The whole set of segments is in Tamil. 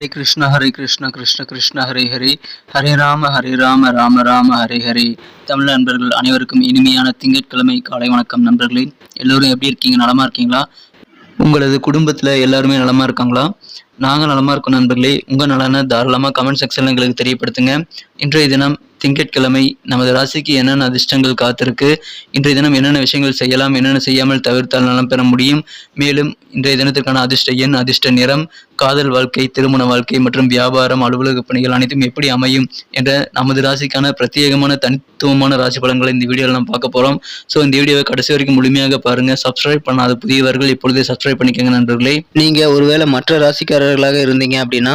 ஹரே கிருஷ்ண ஹரே கிருஷ்ண கிருஷ்ண கிருஷ்ண ஹரே ஹரே. ஹரே ராம ஹரே ராம ராம ராம ஹரே ஹரே. தமிழ் நண்பர்கள் அனைவருக்கும் இனிமையான திங்கட்கிழமை காலை வணக்கம் நண்பர்களே. எல்லோரும் எப்படி இருக்கீங்க? நலமா இருக்கீங்களா? உங்களது குடும்பத்தில் எல்லாருமே நலமா இருக்காங்களா? நாங்கள் நலமா இருக்கோம் நண்பர்களே. உங்கள் நலனை தாராளமாக கமெண்ட் செக்ஷனில் எங்களுக்கு தெரியப்படுத்துங்க. இன்றைய தினம் திங்கட்கிழமை நமது ராசிக்கு என்னென்ன அதிர்ஷ்டங்கள் காத்திருக்கு? இன்றைய தினம் என்னென்ன விஷயங்கள் செய்யலாம்? என்னென்ன செய்யாமல் தவிர்த்தால் நலம் பெற முடியும்? மேலும் இன்றைய தினத்திற்கான அதிர்ஷ்ட எண் அதிர்ஷ்ட நிறம் காதல் வாழ்க்கை திருமண வாழ்க்கை மற்றும் வியாபாரம் அலுவலக பணிகள் அனைத்தும் எப்படி அமையும் என்ற நமது ராசிக்கான பிரத்யேகமான தனித்துவமான ராசி பலன்களை இந்த வீடியோவில் நாம் பார்க்க போகிறோம் ஸோ இந்த வீடியோவை கடைசி வரைக்கும் முழுமையாக பாருங்க. சப்ஸ்கிரைப் பண்ணாத புதியவர்கள் இப்பொழுதே சப்ஸ்கிரைப் பண்ணிக்கோங்க நண்பர்களே. நீங்க ஒருவேளை மற்ற ராசிக்காரர்களாக இருந்தீங்க அப்படின்னா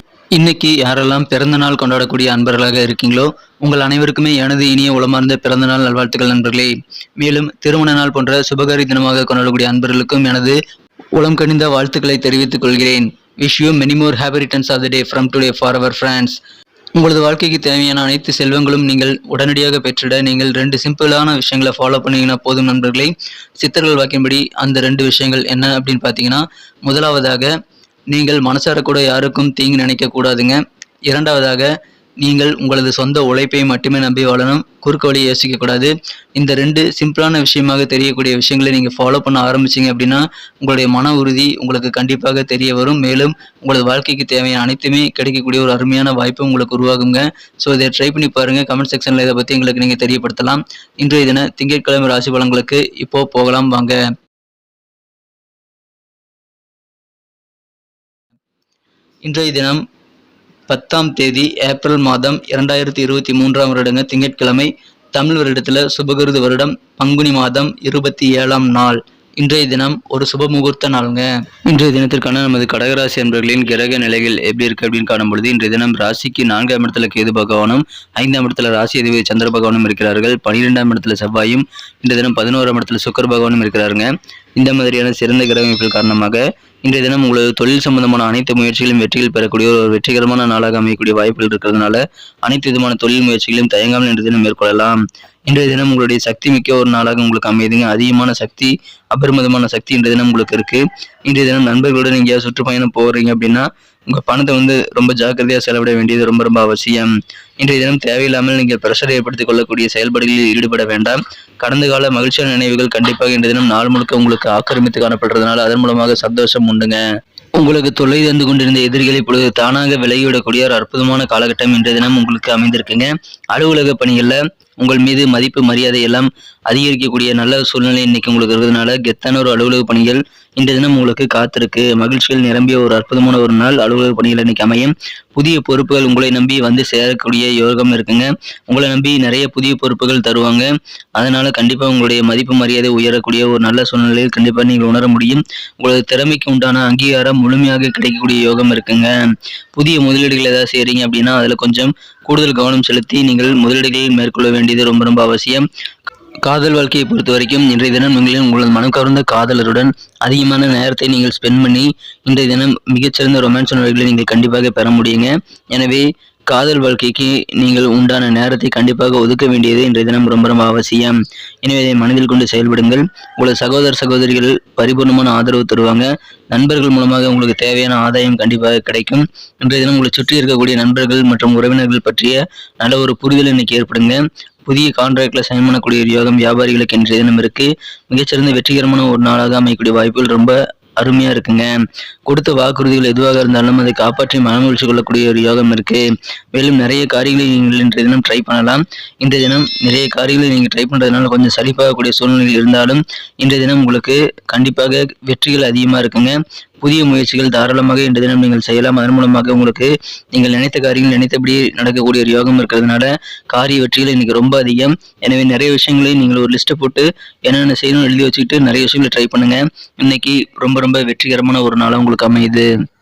இன்னைக்கு யாரெல்லாம் பிறந்த நாள் கொண்டாடக்கூடிய அன்பர்களாக இருக்கீங்களோ உங்கள் அனைவருக்குமே எனது இனிய உளமார்ந்த பிறந்த நாள் நல்வாழ்த்துக்கள் நண்பர்களே. மேலும் திருமண நாள் போன்ற சுபகாரி தினமாக கொண்டாடக்கூடிய அன்பர்களுக்கும் எனது உளம் கணிந்த வாழ்த்துக்களை தெரிவித்துக் கொள்கிறேன். Wish you many more happy returns of the day from today for our friends உங்களது வாழ்க்கைக்கு தேவையான அனைத்து செல்வங்களும் நீங்கள் உடனடியாக பெற்றிட நீங்கள் ரெண்டு சிம்பிளான விஷயங்களை ஃபாலோ பண்ணீங்கன்னா போதும் நண்பர்களே. சித்தர்கள் வாக்கின்படி அந்த ரெண்டு விஷயங்கள் என்ன அப்படின்னு பார்த்தீங்கன்னா முதலாவதாக நீங்கள் மனசார கூட யாருக்கும் தீங்கு நினைக்க கூடாதுங்க. இரண்டாவதாக நீங்கள் உங்களது சொந்த உழைப்பை மட்டுமே நம்பி வாழணும். குறுக்கு வழி யோசிக்க கூடாது. இந்த ரெண்டு சிம்பிளான விஷயமாக தெரியக்கூடிய விஷயங்களை நீங்கள் ஃபாலோ பண்ண ஆரம்பிச்சீங்க அப்படின்னா உங்களுடைய மன உறுதி உங்களுக்கு கண்டிப்பாக தெரிய வரும். மேலும் உங்களது வாழ்க்கைக்கு தேவையான அனைத்துமே கிடைக்கக்கூடிய ஒரு அருமையான வாய்ப்பு உங்களுக்கு உருவாகுங்க. ஸோ இதை ட்ரை பண்ணி பாருங்க. கமெண்ட் செக்ஷனில் இதை பற்றி எங்களுக்கு நீங்கள் தெரியப்படுத்தலாம். இன்றைய தின திங்கட்கிழமை ராசி பலன்களுக்கு இப்போ போகலாம். வாங்க. இன்றைய தினம் பத்தாம் தேதி ஏப்ரல் மாதம் இரண்டாயிரத்தி இருபத்தி மூன்றாம் வருடங்க திங்கட்கிழமை தமிழ் வருடத்தில் சுபகிருது வருடம் பங்குனி மாதம் இருபத்தி ஏழாம் நாள். இன்றைய தினம் ஒரு சுப முகூர்த்த நாளுங்க. இன்றைய தினத்திற்கான நமது கடகராசி அன்பர்களின் கிரக நிலைகள் எப்படி இருக்கு அப்படின்னு காணும்பொழுது இன்றைய தினம் ராசிக்கு நான்காம் இடத்துல கேது பகவானும் ஐந்தாம் இடத்துல ராசி அதிபதி சந்திர பகவானும் இருக்கிறார்கள். பனிரெண்டாம் இடத்துல செவ்வாயும் இன்றைய தினம் பதினோராம் இடத்துல சுக்கர பகவானும் இருக்கிறாருங்க. இந்த மாதிரியான சிறந்த கிரக காரணமாக இன்றைய தினம் உங்களது தொழில் சம்பந்தமான அனைத்து முயற்சிகளும் வெற்றிகள் பெறக்கூடிய ஒரு வெற்றிகரமான நாளாக அமையக்கூடிய வாய்ப்புகள் இருக்கிறதுனால அனைத்து விதமான தொழில் முயற்சிகளையும் தயங்காமல் இன்றைய தினம் மேற்கொள்ளலாம். இன்றைய தினம் உங்களுடைய சக்தி மிக்க ஒரு நாளாக உங்களுக்கு அமையுதுங்க. அதிகமான சக்தி அபரிமிதமான சக்தி இன்றைய தினம் உங்களுக்கு இருக்கு. இன்றைய தினம் நண்பர்களுடன் எங்கேயாவது சுற்றுப்பயணம் போறீங்க அப்படின்னா உங்க பணத்தை வந்து ரொம்ப ஜாக்கிரதையாக செலவிட வேண்டியது ரொம்ப ரொம்ப அவசியம். இன்றைய தினம் தேவையில்லாமல் நீங்கள் பிரஷர் ஏற்படுத்திக் கொள்ளக்கூடிய செயல்பாடுகளில் ஈடுபட வேண்டாம். கடந்த கால மகிழ்ச்சியான நினைவுகள் கண்டிப்பாக இன்றைய தினம் நாள் முழுக்க உங்களுக்கு ஆக்கிரமித்து காணப்படுறதுனால அதன் மூலமாக சந்தோஷம் உண்டுங்க. உங்களுக்கு தொல்லை தந்து கொண்டிருந்த எதிரிகளை இப்பொழுது தானாக விலகிவிடக்கூடிய ஒரு அற்புதமான காலகட்டம் இன்றைய தினம் உங்களுக்கு அமைந்திருக்குங்க. அலுவலக பணிகளில் உங்கள் மீது மதிப்பு மரியாதை எல்லாம் அதிகரிக்கக்கூடிய நல்ல சூழ்நிலை இன்னைக்கு உங்களுக்கு இருக்கிறதுனால கெத்தான ஒரு அலுவலக பணிகள் இன்றைய தினம் உங்களுக்கு காத்திருக்கு. மகிழ்ச்சிகள் நிரம்பிய ஒரு அற்புதமான ஒரு நாள் அலுவலக பணிகள் இன்னைக்கு அமையும். புதிய பொறுப்புகள் உங்களை நம்பி வந்து சேரக்கூடிய யோகம் இருக்குங்க. உங்களை நம்பி நிறைய புதிய பொறுப்புகள் தருவாங்க. அதனால கண்டிப்பா உங்களுடைய மதிப்பு மரியாதை உயரக்கூடிய ஒரு நல்ல சூழ்நிலையில் கண்டிப்பா நீங்கள் உணர முடியும். உங்களது திறமைக்கு உண்டான அங்கீகாரம் முழுமையாக கிடைக்கக்கூடிய யோகம் இருக்குங்க. புதிய முதலீடுகள் ஏதாவது செய்றீங்க அப்படின்னா அதுல கொஞ்சம் கூடுதல் கவனம் செலுத்தி நீங்கள் முதலீடுகளில் மேற்கொள்ள வேண்டியது ரொம்ப ரொம்ப அவசியம். காதல் வாழ்க்கையை பொறுத்த வரைக்கும் இன்றைய தினம் நீங்கள் உங்களது மனம் கவர்ந்த காதலருடன் அதிகமான நேரத்தை நீங்கள் ஸ்பெண்ட் பண்ணி இன்றைய தினம் மிகச்சிறந்த ரொமான்ஸ் உணர்வுகளை நீங்கள் கண்டிப்பாக பெற முடியுங்க. எனவே காதல் வாழ்க்கைக்கு நீங்கள் உண்டான நேரத்தை கண்டிப்பாக ஒதுக்க வேண்டியது இன்றைய தினம் ரொம்ப ரொம்ப அவசியம். எனவே இதை மனதில் கொண்டு செயல்படுங்கள். உங்களது சகோதர சகோதரிகள் பரிபூர்ணமான ஆதரவு தருவாங்க. நண்பர்கள் மூலமாக உங்களுக்கு தேவையான ஆதாயம் கண்டிப்பாக கிடைக்கும். இன்றைய தினம் உங்களை சுற்றி இருக்கக்கூடிய நண்பர்கள் மற்றும் உறவினர்கள் பற்றிய நல்ல ஒரு புரிதல் இன்னைக்கு ஏற்படுங்க. புதிய கான்ட்ராக்டில் சைன் பண்ணக்கூடிய ஒரு யோகம் வியாபாரிகளுக்கு இன்றைய தினம் இருக்கு. மிகச்சிறந்த வெற்றிகரமான ஒரு நாளாக அமையக்கூடிய வாய்ப்புகள் ரொம்ப அருமையா இருக்குங்க. கொடுத்த வாக்குறுதிகள் எதுவாக இருந்தாலும் அதை காப்பாற்றி மனமகிழ்ச்சி கொள்ளக்கூடிய ஒரு யோகம் இருக்கு. மேலும் நிறைய காரியங்களை நீங்கள் இன்றைய தினம் ட்ரை பண்ணலாம். இன்றைய தினம் நிறைய காரியங்களை நீங்கள் ட்ரை பண்றதுனால கொஞ்சம் சலிப்பாகக்கூடிய சூழ்நிலைகள் இருந்தாலும் இன்றைய தினம் உங்களுக்கு கண்டிப்பாக வெற்றிகள் அதிகமாக இருக்குங்க. புதிய முயற்சிகள் தாராளமாக இன்று தினம் நீங்கள் செய்யலாம். அதன் மூலமாக உங்களுக்கு நீங்கள் நினைத்த காரியங்கள் நினைத்தபடி நடக்கக்கூடிய ஒரு யோகம் இருக்கிறதுனால காரிய வெற்றிகள் இன்னைக்கு ரொம்ப அதிகம். எனவே நிறைய விஷயங்களை நீங்கள் ஒரு லிஸ்ட்டை போட்டு என்னென்ன செய்யணும்னு எழுதி வச்சுக்கிட்டு நிறைய விஷயங்களை ட்ரை பண்ணுங்க. இன்னைக்கு ரொம்ப ரொம்ப வெற்றிகரமான ஒரு நாளாக உங்களுக்கு அமையுது.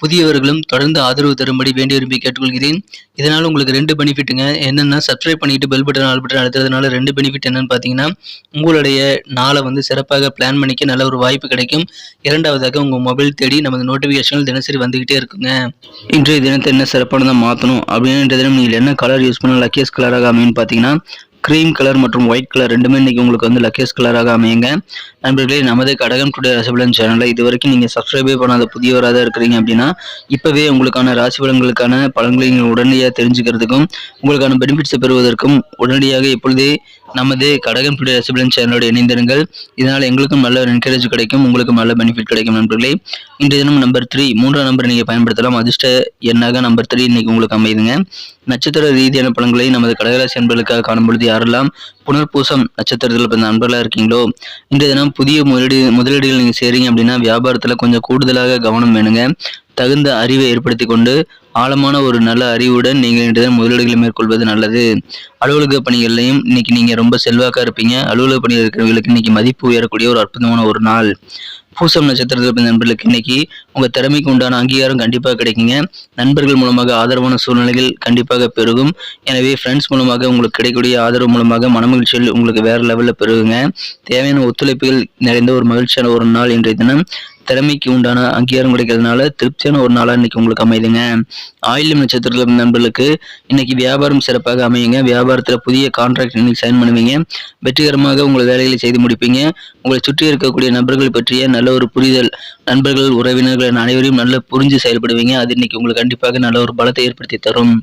புதியவர்களும் தொடர்ந்து ஆதரவு தரும்படி வேண்டி விரும்பி கேட்டுக்கொள்கிறேன். இதனால் உங்களுக்கு ரெண்டு பெனிஃபிட்டுங்க. என்னென்னா சப்ஸ்கிரைப் பண்ணிட்டு பெல் பட்டன் ஆல் பட்டன் அழுத்துறதுனால ரெண்டு பெனிஃபிட் என்னன்னு பார்த்தீங்கன்னா உங்களுடைய நாளை வந்து சிறப்பாக பிளான் பண்ணிக்க நல்ல ஒரு வாய்ப்பு கிடைக்கும். இரண்டாவதாக உங்கள் மொபைல் தேடி நமது நோட்டிஃபிகேஷன்கள் தினசரி வந்துகிட்டே இருக்குங்க. இன்றைய தினத்தை என்ன சிறப்பானதாக மாற்றணும் அப்படின்னு தினம் நீங்கள் என்ன கலர் யூஸ் பண்ண லக்கியஸ் கலராக அமையும் பார்த்தீங்கன்னா க்ரீம் கலர் மற்றும் ஒயிட் கலர் ரெண்டுமே இன்னைக்கு உங்களுக்கு வந்து லக்கேஸ் கலராக அமையுங்க. நண்பர்களே நமது கடகம் டுடே ராசிபலன் சேனலில் இது வரைக்கும் நீங்கள் சப்ஸ்கிரைபே பண்ணாத புதியவராக தான் இருக்கிறீங்க அப்படின்னா இப்போவே உங்களுக்கான ராசி பலன்களுக்கான பலன்களை நீங்கள் உடனடியாக தெரிஞ்சுக்கிறதுக்கும் உங்களுக்கான பெனிஃபிட்ஸை பெறுவதற்கும் உடனடியாக இப்பொழுதே நமது கடகம் டுடே ரெசிபிலன் சேனலோடு இணைந்திருங்கள். இதனால் எங்களுக்கும் நல்ல ஒரு என்கரேஜ் கிடைக்கும். உங்களுக்கும் நல்ல பெனிஃபிட் கிடைக்கும் நண்பர்களே. இன்றைய தினம் நம்பர் த்ரீ மூன்றாம் நம்பர் நீங்கள் பயன்படுத்தலாம். அதிர்ஷ்ட எண்ணாக நம்பர் த்ரீ இன்னைக்கு உங்களுக்கு அமையுதுங்க. நட்சத்திர ரீதியான பலன்களை நமது கடகராசி அன்பர்களுக்காக காணும் பொழுது யாரெல்லாம் புனர்பூசம் நட்சத்திரத்தில் பிறந்த நண்பர்களாக இருக்கீங்களோ இன்றைய தினம் புதிய முதலீடு முதலீடுகள் நீங்கள் செய்கிறீங்க அப்படின்னா வியாபாரத்தில் கொஞ்சம் கூடுதலாக கவனம் வேணுங்க. தகுந்த அறிவை ஏற்படுத்தி கொண்டு ஆழமான ஒரு நல்ல அறிவுடன் நீங்கள் இன்றைய முதலீடுகளை மேற்கொள்வது நல்லது. அலுவலக பணிகள்லையும் இன்னைக்கு நீங்கள் ரொம்ப செல்வாக்காக இருப்பீங்க. அலுவலக பணியில் இருக்கிறவங்களுக்கு இன்னைக்கு மதிப்பு உயரக்கூடிய ஒரு அற்புதமான ஒரு நாள். பூசம் நட்சத்திரத்தில் பிறந்த நண்பர்களுக்கு இன்னைக்கு உங்க திறமைக்கு உண்டான அங்கீகாரம் கண்டிப்பாக கிடைக்குங்க. நண்பர்கள் மூலமாக ஆதரவான சூழ்நிலைகள் கண்டிப்பாக பெருகும். எனவே ஃப்ரெண்ட்ஸ் மூலமாக உங்களுக்கு கிடைக்கக்கூடிய ஆதரவு மூலமாக மனமகிழ்ச்சியில் உங்களுக்கு வேற லெவலில் பெருகுங்க. தேவையான ஒத்துழைப்புகள் நிறைந்த ஒரு மகிழ்ச்சியான ஒரு நாள் இன்றைய தினம். திறமைக்கு உண்டான அங்கீகாரம் கிடைக்கிறதுனால திருப்தியான ஒரு நாளாக இன்னைக்கு உங்களுக்கு அமையுதுங்க ஆயில்யம் நட்சத்திரத்தில் நண்பர்களுக்கு இன்னைக்கு வியாபாரம் சிறப்பாக அமையுங்க. வியாபாரத்தில் புதிய கான்ட்ராக்ட் இன்னைக்கு சைன் பண்ணுவீங்க. வெற்றிகரமாக உங்கள் வேலைகளை செய்து முடிப்பீங்க. உங்களை சுற்றி இருக்கக்கூடிய நபர்கள் பற்றிய நல்ல ஒரு புரிதல் நண்பர்கள் உறவினர்கள் அனைவரையும் நல்ல புரிஞ்சு செயல்படுவீங்க. அது இன்னைக்கு உங்களுக்கு கண்டிப்பாக நல்ல ஒரு பலத்தை ஏற்படுத்தி தரும்.